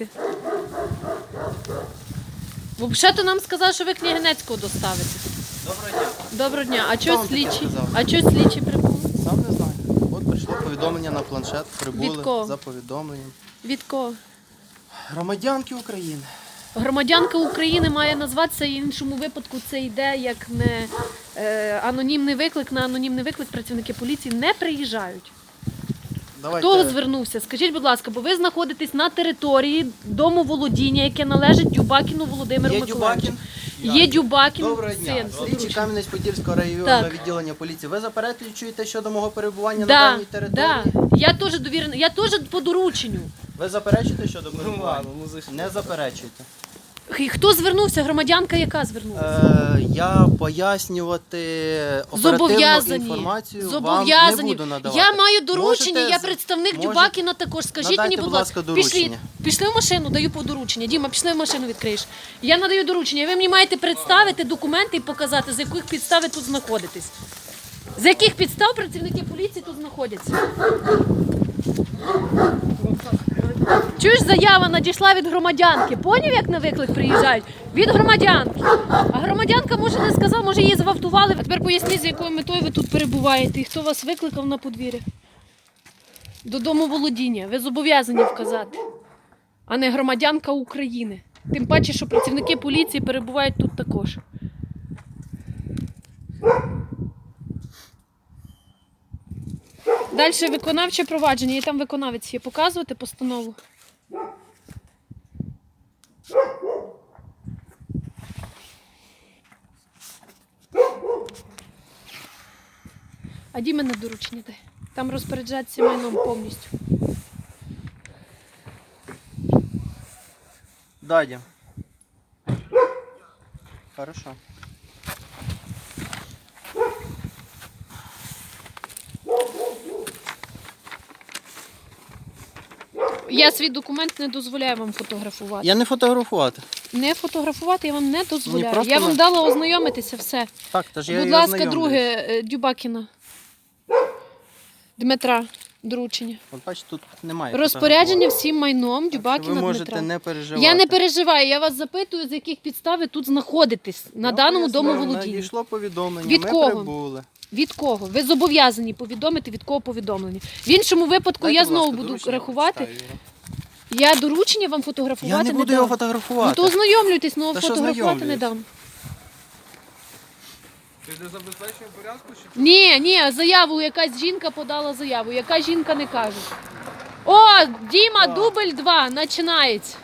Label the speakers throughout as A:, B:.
A: їхати. Взагалі-то нам сказали, що ви Княгинецького доставите.
B: Доброго дня.
A: Доброго дня. А чого слідчі?
B: сказав?
A: А чого слідчі прибули?
B: Сам не знаю. От прийшло повідомлення на планшет, прибули
A: Від кого?
B: за повідомленням.
A: Від кого?
B: Громадянки України.
A: Громадянка України має назватися, і в іншому випадку це йде як не е, анонімний виклик. На анонімний виклик працівники поліції не приїжджають.
B: Давайте.
A: Хто звернувся? Скажіть, будь ласка, бо ви знаходитесь на території дому володіння, яке належить Дюбакіну Володимиру
B: Є
A: Миколаївичу.
B: Дюбакін?
A: Є Дюбакін,
B: Доброго дня.
A: син.
B: Слідчі. Кам'янець-Подільського районного
A: Так.
B: відділення поліції. Ви заперечуєте щодо мого перебування на
A: Да,
B: даній території?
A: да. Я теж довірена. Я теж по дорученню.
B: Ви заперечуєте щодо перебування?
C: ладно, ну, за?
B: Не заперечуйте.
A: І Хто звернувся? Громадянка, яка звернулася?
B: Е, я пояснювати оперативну
A: Зобов'язані.
B: інформацію вам не
A: Зобов'язані.
B: буду надавати.
A: Я маю доручення,
B: Можете
A: я
B: з-
A: представник
B: можете-
A: Дюбакіна також. Скажіть
B: Надайте,
A: мені, будь
B: будь
A: ласка,
B: ласка,
A: пішли,
B: доручення.
A: пішли в машину, даю по доручення. Діма, пішли в машину, відкриєш. Я надаю доручення. Ви мені маєте представити документи і показати, з яких підстав ви тут знаходитесь. З яких підстав працівники поліції тут знаходяться? Чуєш, заява надійшла від громадянки. Поняв, як на виклик приїжджають? Від громадянки. А громадянка може не сказала, може її зґвалтували. А тепер поясніть, з якою метою ви тут перебуваєте і хто вас викликав на подвір'я. Додому володіння. Ви зобов'язані вказати, а не громадянка України. Тим паче, що працівники поліції перебувають тут також. Далі виконавче провадження, і там виконавець є. Показувати постанову. А Діме на доручення дай. Там розпоряджатися майном повністю.
B: Дадя. Хорошо.
A: Я свій документ не дозволяю вам фотографувати.
B: Я не фотографувати.
A: Не фотографувати я вам не дозволяю.
B: просто
A: я вам
B: на-
A: дала ознайомитися все.
B: Так, тож я
A: Будь ласка, друге е, Дюбакіна. Дмитра, доручення.
B: От бачите, тут немає.
A: Розпорядження всім майном. Дюбакіна
B: Ви можете
A: Дмитра.
B: не переживати.
A: Я не переживаю, я вас запитую, з яких підстав ви тут знаходитесь на
B: Я
A: даному володіння.
B: Надійшло повідомлення,
A: Від
B: ми
A: кого?
B: прибули.
A: Від кого? Ви зобов'язані повідомити, від кого повідомлення. В іншому випадку
B: Дайте,
A: я знову буду рахувати. Я доручення вам фотографувати
B: Я не буду
A: дам.
B: його
A: Ну
B: фотографувати.
A: то ознайомлюйтесь, але фотографувати не дам.
C: Ти не забезпечує порядку чи
A: Ні, ні, заяву якась жінка подала заяву. Яка жінка не каже. О, Діма, дубль 2, починається.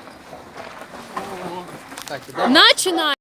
A: Починає.